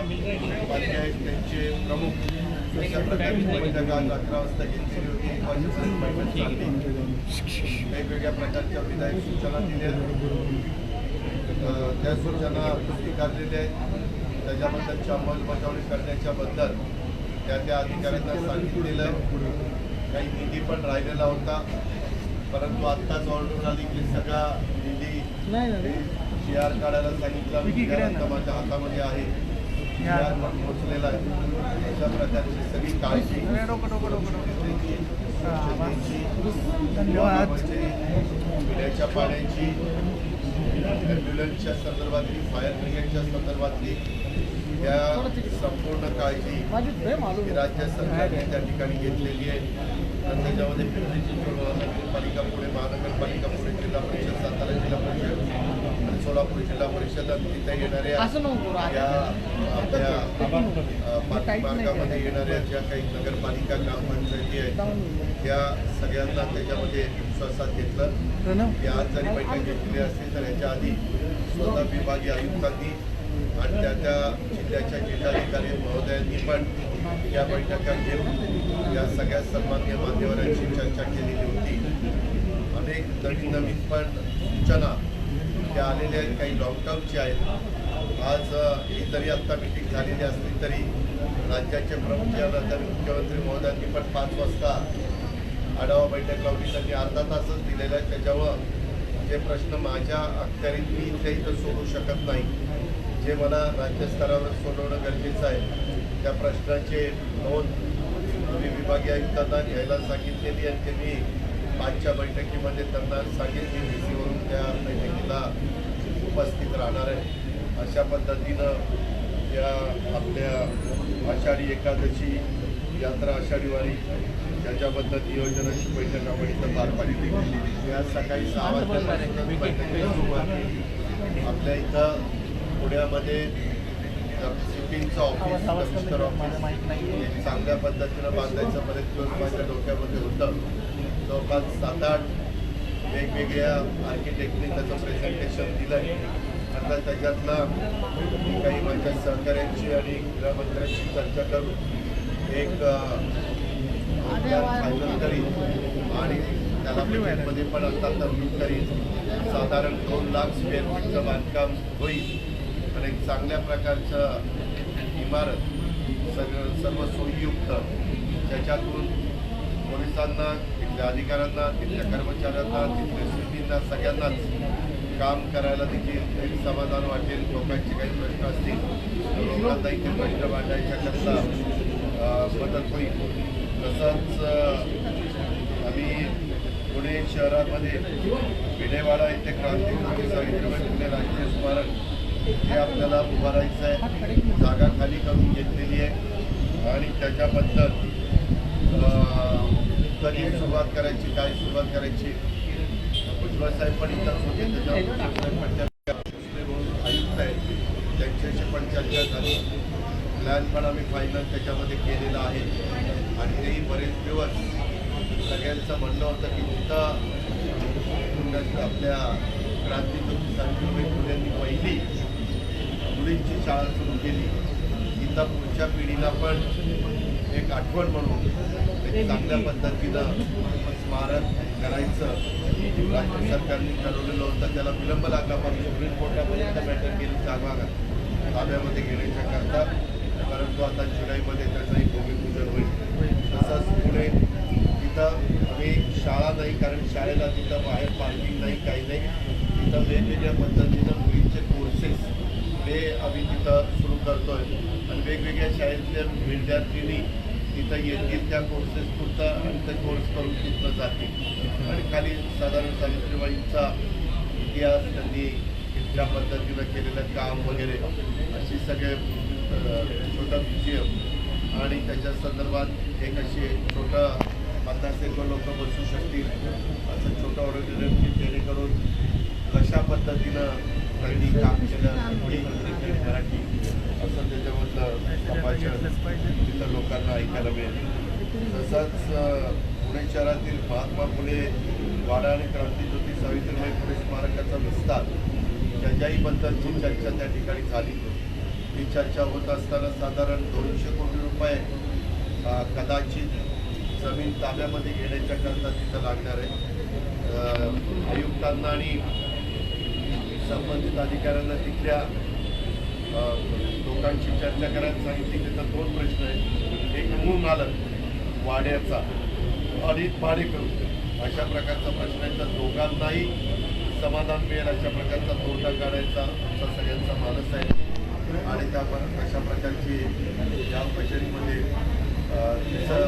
उपाध्याय आहेत त्यांचे प्रमुख अशा प्रकारची बैठक आज अकरा वाजता घेतलेली होती एक बैठक चालली वेगवेगळ्या प्रकारच्या विधायक सूचना दिल्या त्या सूचना स्वीकारलेल्या आहेत त्याच्याबद्दलची अंमलबजावणी करण्याच्या बद्दल त्या त्या अधिकाऱ्यांना सांगितलेलं आहे काही निधी पण राहिलेला होता परंतु आत्ताच ऑर्डर आली की सगळा निधी जी आर काढायला सांगितलं जी माझ्या हातामध्ये आहे पोचलेला आहे. अशा प्रकारची सगळी काळजी धन्यवाद. पिण्याच्या पाण्याची ॲम्ब्युलन्सच्या संदर्भातली फायर ब्रिगेडच्या संदर्भातली या संपूर्ण काळजी राज्य सरकारने त्या ठिकाणी घेतलेली आहे. आणि त्याच्यामध्ये पिंपरी चिंचवड महानगरपालिका पुणे महानगरपालिका पुणे जिल्हा परिषद सातारा जिल्हा परिषद सोलापूर जिल्हा परिषद आणि तिथे येणाऱ्या. या आपल्या मार्गामध्ये येणाऱ्या ज्या काही नगरपालिका ग्रामपंचायती आहेत त्या सगळ्यांना त्याच्यामध्ये विश्वासात घेतलं. आज जरी बैठक घेतलेली असली तर याच्या आधी स्वतः विभागीय आयुक्तांनी आणि त्या त्या जिल्ह्याच्या जिल्हाधिकारी महोदयांनी पण या बैठका घेऊन या सगळ्या सन्मान्य मान्यवरांची चर्चा केलेली होती. अनेक नवीन नवीन पण सूचना त्या आलेल्या आहेत काही लॉकडाऊनचे आहेत. आज ही जरी आत्ता मिटिंग झालेली असली तरी राज्याचे प्रमुख राज्याचे मुख्यमंत्री महोदयांनी पण पाच वाजता आढावा बैठक लावली. त्यांनी अर्धा तासच दिलेला आहे. त्याच्यावर जे प्रश्न माझ्या अखत्यारीत मी इथल्या इथं सोडू शकत नाही. जे मला राज्यस्तरावर सोडवणं गरजेचं आहे त्या प्रश्नाचे नोंद मी विभागीय आयुक्तांना घ्यायला सांगितलेली आणि त्यांनी पाचच्या बैठकीमध्ये त्यांना सांगितली डी सीवरून त्या बैठकीला उपस्थित राहणार आहे अशा पद्धतीनं या आपल्या आषाढी एकादशी यात्रा आषाढी वारी याच्याबद्दल नियोजनाची बैठक आपण इथं पार पाडली. या सकाळी सहा वाजल्यापासूनच बैठकीला सुरुवात केली. आपल्या इथं पुण्यामध्ये शिपिंगचं ऑफिस कमिशनर ऑफिस चांगल्या पद्धतीनं बांधायचं बरेच दिवस माझ्या डोक्यामध्ये होतं. जवळपास सात आठ वेगवेगळ्या आर्किटेक्टनी त्याचं प्रेझेंटेशन दिलं आहे आता त्याच्यातला मी काही माझ्या सहकाऱ्यांची आणि गृहमंत्र्यांची चर्चा करून एक फायनल करीन आणि त्याला बजेटमध्ये पण आता तरतूद करीन. साधारण दोन लाख स्क्वेअर फीटचं बांधकाम होईल. आणि एक चांगल्या प्रकारचं इमारत सगळं सर्व सोयीयुक्त. ज्याच्यातून पोलिसांना तिथल्या अधिकाऱ्यांना तिथल्या कर्मचाऱ्यांना तिथल्या स्थितींना सगळ्यांनाच काम करायला देखील एक समाधान वाटेल. लोकांचे काही प्रश्न असतील लोकांना इथे प्रश्न मांडायच्याकरता मदत होईल. तसंच आम्ही पुणे शहरामध्ये विडेवाडा इथे क्रांती सावित्रीबाई फुले राष्ट्रीय स्मारक हे आपल्याला उभारायचं आहे जागा खाली करून घेतलेली आहे. आणि त्याच्याबद्दल अं, कधी सुरुवात करायची काय सुरुवात करायची? भुजबळ साहेब पण इतर होते त्याच्यावर आयुक्त आहेत. त्यांच्याशी पण चर्चा झाली. प्लॅन पण आम्ही फायनल त्याच्यामध्ये केलेला आहे. आणि तेही बरेच दिवस सगळ्यांचं म्हणणं होतं की जिथं आपल्या क्रांतीज्योती सावित्रीबाई फुलेंनी पहिली मुलींची शाळा सुरू केली तिथं पुढच्या पिढीला पण एक आठवण म्हणून चांगल्या पद्धतीनं स्मारक करायचं. राज्य सरकारने ठरवलेलं होतं. त्याला विलंब लागला. पण सुप्रीम कोर्टापर्यंत मॅटर केली जागा ताब्यामध्ये घेण्याच्या करता परंतु आता जुलैमध्ये त्याचंही भूमिपूजन होईल. तसंच पुढे तिथं आम्ही शाळा नाही कारण शाळेला तिथं बाहेर पार्किंग नाही काही नाही. तिथं वेगवेगळ्या पद्धतीनं मुलींचे कोर्सेस हे आम्ही तिथं सुरू करतोय. आणि वेगवेगळ्या शाळेतल्या विद्यार्थिनी तिथं येतील त्या कोर्सेस पुरता आणि ते कोर्स करून तिथं जातील. आणि खाली साधारण सावित्रीबाईंचा इतिहास त्यांनी ज्या पद्धतीनं केलेलं काम वगैरे अशी सगळे छोटा छोटं म्युझियम आणि त्याच्या संदर्भात एक अशी छोटं पन्नास एक लोक बसू शकतील असं छोटं ऑडिटोरियम की जेणेकरून कशा पद्धतीनं त्यांनी काम केलं मराठी असं त्याच्यामधलं संभाषण तिथं लोकांना ऐकायला मिळेल. तसंच पुणे शहरातील महात्मा फुले वाडा आणि क्रांतीज्योती सावित्रीबाई फुले स्मारकाचा विस्तार त्याच्याहीबद्दलची चर्चा त्या ठिकाणी झाली. ही चर्चा होत असताना साधारण दोनशे कोटी रुपये कदाचित जमीन ताब्यामध्ये घेण्याच्या करता तिथं लागणार आहे. आयुक्तांना आणि संबंधित अधिकाऱ्यांना तिथल्या लोकांची चर्चा करायला सांगितली त्याचा दोन प्रश्न आहेत. एक मूळ मालक वाड्याचा आणि भाडेकरू अशा प्रकारचा प्रश्न आहे. तर दोघांनाही समाधान मिळेल अशा प्रकारचा तोटा काढायचा आमचा सगळ्यांचा मानस आहे. आणि त्या अशा प्रकारची या पैशांमध्ये तिचं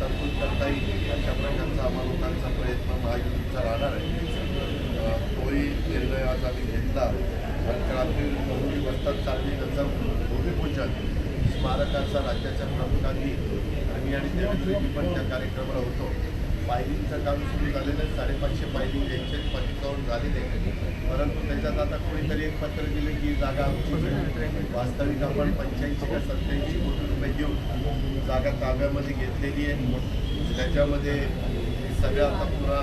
तरतूद करता येईल अशा प्रकारचा आम्हा लोकांचा प्रयत्न महायुतीचा राहणार आहे. तोही निर्णय आज आम्ही घेतला. अंतरातील मोठी वस्तात चालली त्याचं भूमिपूजन स्मारकाचा राज्याच्या प्रमुखांनी आम्ही आणि देवेंद्रजी पण त्या कार्यक्रमाला होतो. पायरींचं काम सुरू झालेलं आहे. साडेपाचशे पायरी यांचे पंचावन्न झालेले परंतु त्याच्यात आता कोणीतरी एक पत्र दिले की जागा वास्तविक आपण पंच्याऐंशी का सत्याऐंशी कोटी रुपये घेऊन जागा ताब्यामध्ये घेतलेली आहे. त्याच्यामध्ये हे सगळं आता पुरा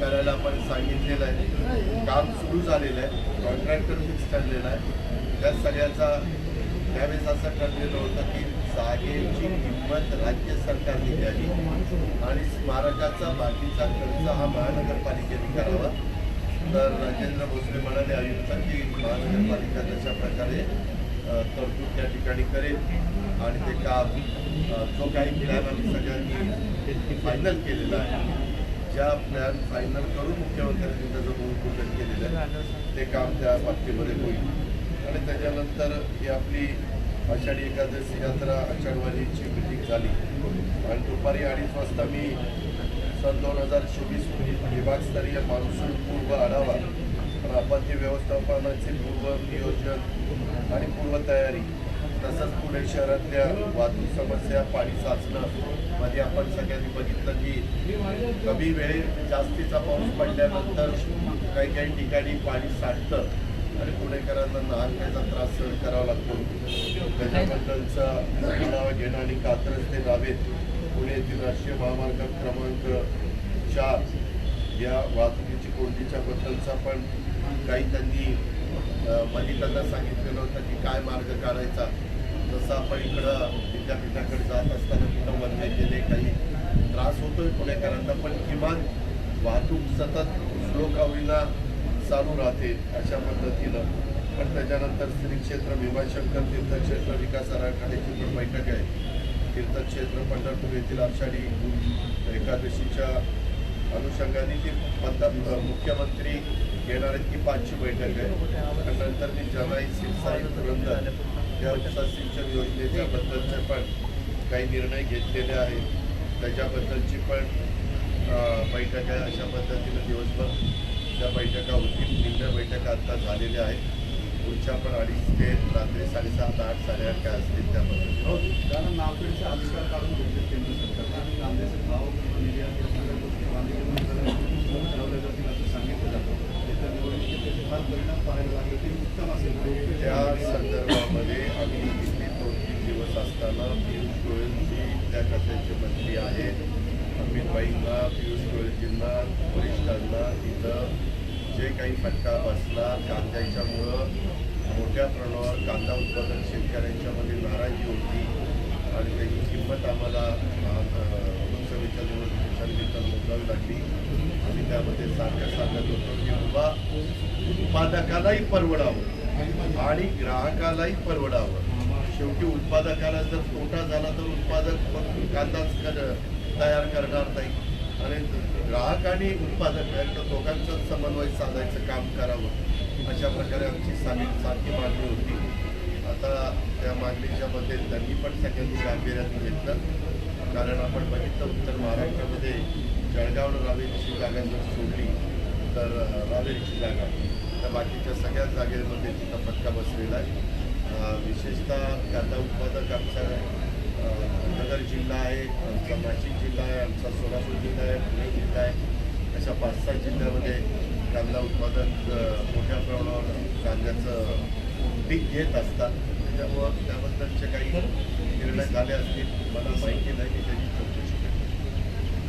करायला आपण सांगितलेलं आहे. काम सुरू झालेलं आहे. कॉन्ट्रॅक्टर फिक्स ठरलेला आहे. त्या सगळ्याचा त्यावेळेस असं ठरलेलं होतं की जागेची किंमत राज्य सरकारने द्यावी आणि स्मारकाचा बाकीचा खर्च हा महानगरपालिकेने करावा. तर राजेंद्र भोसले म्हणाले आयुक्त की महानगरपालिका तशा प्रकारे तरतूद त्या ठिकाणी करेल आणि ते काम जो काही प्लॅन आम्ही सगळ्यांनी फायनल केलेला आहे. ज्या प्लॅन फायनल करून मुख्यमंत्र्यांनी त्याचं भूमिपूजन केलेलं आहे ते काम त्या बाबतीमध्ये होईल. आणि त्याच्यानंतर ही आपली आषाढी एकादशी यात्रा आषाढवारीची मिटिंग झाली. आणि दुपारी अडीच वाजता मी सन दोन हजार चोवीस विभागस्तरीय मान्सून पूर्व आढावा आणि आपत्ती व्यवस्थापनाचे पूर्व नियोजन आणि पूर्वतयारी तसंच पुणे शहरातल्या वाहतूक समस्या पाणी साचणं मध्ये आपण सगळ्यांनी बघितलं की कमी वेळेत जास्तीचा पाऊस पडल्यानंतर काही काही ठिकाणी पाणी साठतं आणि पुणेकरांना नाहकण्याचा त्रास सहन करावा लागतो. त्याच्याबद्दलचा आढावा घेणं आणि कात्रज ते नावेत पुणे येथील राष्ट्रीय महामार्ग क्रमांक चार या वाहतुकीची कोंडीच्या बद्दलचा पण काही त्यांनी अ, त्यांना सांगितलेलं होतं की काय मार्ग काढायचा. जसं आपण इकडं विद्यापीठाकडे जात असताना तिथं वंदे केले काही त्रास होतोय पुणेकरांना पण किमान वाहतूक सतत स्लो चालू राहते अशा पद्धतीनं. पण त्याच्यानंतर श्री क्षेत्र भीमाशंकर तीर्थक्षेत्र विकास आराखड्याची पण बैठक आहे. तीर्थक्षेत्र पंढरपूर येथील आषाढी एकादशीच्या अनुषंगाने ती पंत मुख्यमंत्री घेणार आहेत की पाचची बैठक आहे. नंतर मी जनाई सिरसाई पुरंदर या सिंचन योजनेच्या बद्दलचे पण काही निर्णय घेतलेले आहेत. त्याच्याबद्दलची पण बैठक आहे अशा पद्धतीनं दिवसभर त्या बैठका होतील. निम्न बैठका आता झालेल्या आहेत. पुढच्या पण अडीच ते रात्री साडेसात आठ साडेआठ काय असतील त्या पद्धतीने. हो कारण नाफेडचे आविष्कार काढून घेतले केंद्र सरकारने आणि कांद्याचे भाव निर्यात या सगळ्या गोष्टी ठरवल्या जातील असं सांगितलं जातं. निवडणुकीत त्याचे फार परिणाम पाहायला लागले ते उत्तम असेल त्या संदर्भामध्ये आम्ही दिल्ली दोन तीन दिवस असताना पियुष गोयलजी त्या खात्याचे मंत्री आहेत. अमित भाईंना पियुष गोयलजींना वरिष्ठांना तिथं जे काही फटका बसला कांद्याच्यामुळं मोठ्या प्रमाणावर कांदा उत्पादन शेतकऱ्यांना नाराजी होती आणि त्याची किंमत आम्हाला अ, लोकसभेच्या निवडणुकीच्या निमित्तानं मोजावी लागली. आम्ही त्यामध्ये सारखं सांगत होतो की बाबा उत्पादकालाही परवडावं आणि ग्राहकालाही परवडावं. शेवटी उत्पादकाला जर तोटा झाला तर उत्पादक फक्त कांदाच कर- तयार करणार नाही. आणि ग्राहक आणि उत्पादक यांच्या दोघांचं समन्वय साधायचं काम करावं. अशा प्रकारे आमची सामी सारखी मागणी होती. आता त्या मागणीच्या मध्ये त्यांनी पण सगळ्यांनी गांभीर्याने घेतलं. कारण आपण बघितलं उत्तर महाराष्ट्रामध्ये जळगाव रावेरीची जागा जर सोडली तर अ, रावेरीची जागा. तर बाकीच्या सगळ्याच जागेमध्ये तिथं फटका बसलेला आहे. विशेषतः कांदा उत्पादक आमचा नगर जिल्हा आहे आमचा नाशिक जिल्हा आहे आमचा सोलापूर जिल्हा आहे पुणे जिल्हा आहे. अशा पाच सहा जिल्ह्यामध्ये कांदा उत्पादक मोठ्या प्रमाणावर कांद्याचं पीक घेत असतात. त्याच्यामुळं त्याबद्दलचे काही निर्णय झाले असतील. मला माहिती नाही की त्याची चौकशी करेन. हे मुखपत्र आहे एक उजवा विचार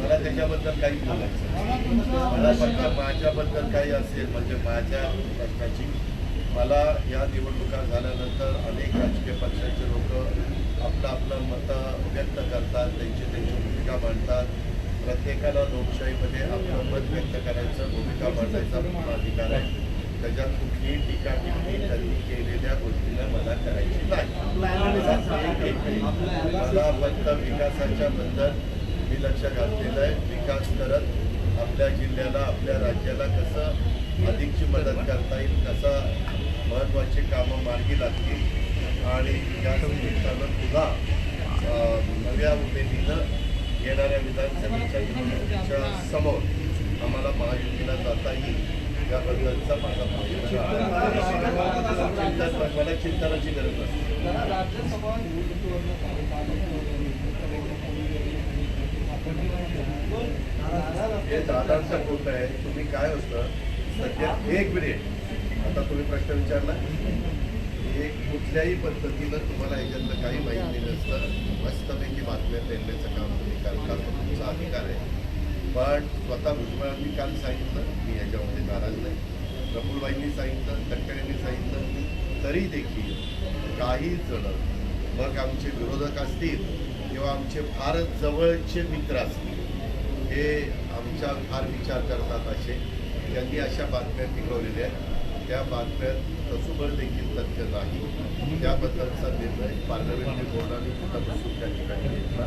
मला त्याच्याबद्दल काही बोलायचं मला फक्त माझ्याबद्दल काही असेल म्हणजे माझ्या प्रश्नाची. मला या निवडणुका झाल्यानंतर अनेक राजकीय पक्षाचे लोक आपलं आपलं मतं व्यक्त करतात त्यांची त्यांची भूमिका मांडतात. प्रत्येकाला लोकशाहीमध्ये आपलं मत व्यक्त करायचं भूमिका मांडायचा अधिकार आहे. त्याच्यात कुठलीही टीका टिप्पणी त्यांनी केलेल्या गोष्टीला मला करायची नाही. मला फक्त विकासाच्या बद्दल मी लक्ष घातलेलं आहे. विकास करत आपल्या जिल्ह्याला आपल्या राज्याला कसं अधिकची मदत करता येईल कसं महत्त्वाची कामं मार्गी लागतील. आणि या निमित्तानं पुन्हा नव्या उमेदीनं येणाऱ्या विधानसभेच्या निवडणुकीच्या समोर आम्हाला महायुतीला जाता येईल माझा मला चिंतनाची गरज नसते हे दादांचा कोट आहे तुम्ही काय असतं? सध्या एक मिनिट आता तुम्ही प्रश्न विचारला? एक कुठल्याही पद्धतीनं तुम्हाला याच्यातलं काही माहिती नसतं. मस्तपैकी बातम्या देण्याचं काम तुम्ही करता. तुमचा अधिकार आहे. पण स्वतः भुजबळांनी काल सांगितलं मी याच्यामध्ये नाराज नाही. प्रफुलबाईंनी सांगितलं तटकरेंनी सांगितलं तरी देखील काही जण मग आमचे विरोधक असतील किंवा आमचे फारच जवळचे मित्र असतील हे आमच्या फार विचार करतात असे. त्यांनी अशा बातम्या टिकवलेल्या आहेत. त्या बातम्यात तसुभर देखील तथ्य नाही. त्याबद्दलचा निर्णय पार्लमेंटरी बोर्डाने कुठं बसून त्या ठिकाणी घेतला.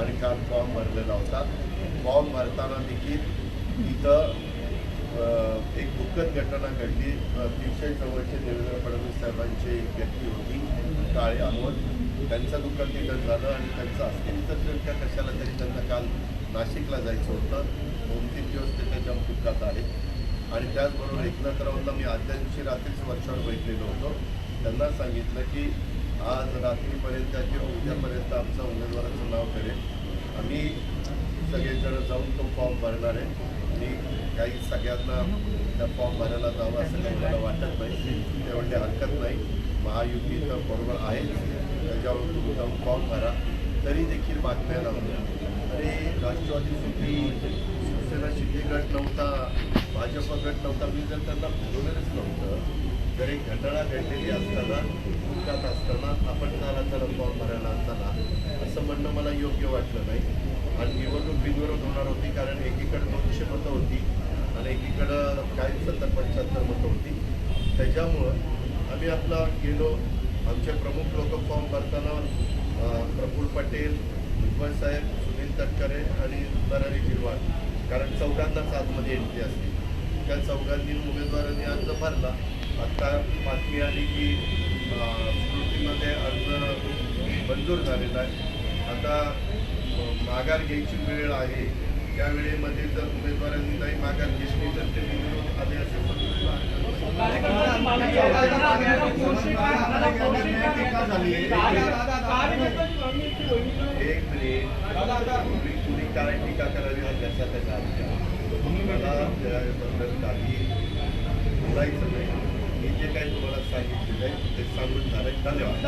आणि काल फॉर्म भरलेला होता. फॉर्म भरताना देखील तिथं एक दुःखद घटना घडली. अतिशय जवळचे देवेंद्र फडणवीस साहेबांची एक व्यक्ती होती. काळे अहमद त्यांचं दुःखद निधन झालं आणि त्यांचं अस्थिविसर्जन त्या कशाला तरी त्यांना काल नाशिकला जायचं होतं. दोन तीन दिवस ते त्याच्या दुःखात आहेत. आणि त्याचबरोबर एकनाथरावांना मी आदल्या दिवशी रात्रीच वर्षावर बैठलेलो होतो. त्यांना सांगितलं की आज रात्रीपर्यंत किंवा उद्यापर्यंत आमचं उमेदवाराचं नाव करेल. आम्ही सगळेजण जाऊन तो फॉर्म भरणार आहे. मी काही सगळ्यांना त्या फॉर्म भरायला जावं असं काही मला वाटत नाही. तेवढे हरकत नाही. महायुती तर बरोबर आहे. त्याच्यावर तुम्ही जाऊन फॉर्म भरा. तरी देखील बातम्या लावल्या अरे राष्ट्रवादी सुटी शिवसेना शिंदे गट नव्हता भाजप गट नव्हता. मी जर त्यांना बोलवलेलंच नव्हतं जर एक घटना घडलेली असताना दुःखात असताना आपण त्याला त्याला फॉर्म भरायला असताना असं म्हणणं मला योग्य वाटलं नाही. आणि निवडणूक बिनविरोध होणार होती कारण एकीकडे दोनशे मतं होती आणि एकीकडं काय सत्तर पंच्याहत्तर मतं होती. त्याच्यामुळं आम्ही आपला गेलो आमचे प्रमुख लोक फॉर्म भरताना प्रफुल पटेल भुजबळ साहेब सुनील तटकरे आणि नरहरी झिरवाळ कारण चौघांनाच आतमध्ये एंट्री असते. त्या चौघांनी उमेदवारांनी अर्ज भरला. आता बातमी आली की स्मृतीमध्ये अर्ज मंजूर झालेला आहे. आता माघार घ्यायची वेळ आहे. त्या वेळेमध्ये जर उमेदवारांनी काही माघार घेतली तर ते विरोध आले असे एक मिनिट तुम्ही काय टीका करावी हा त्याचा त्याचा मला त्याबद्दल काही बोलायचं नाही. मी जे काही तुम्हाला सांगितलेलं आहे ते सांगून झालं धन्यवाद.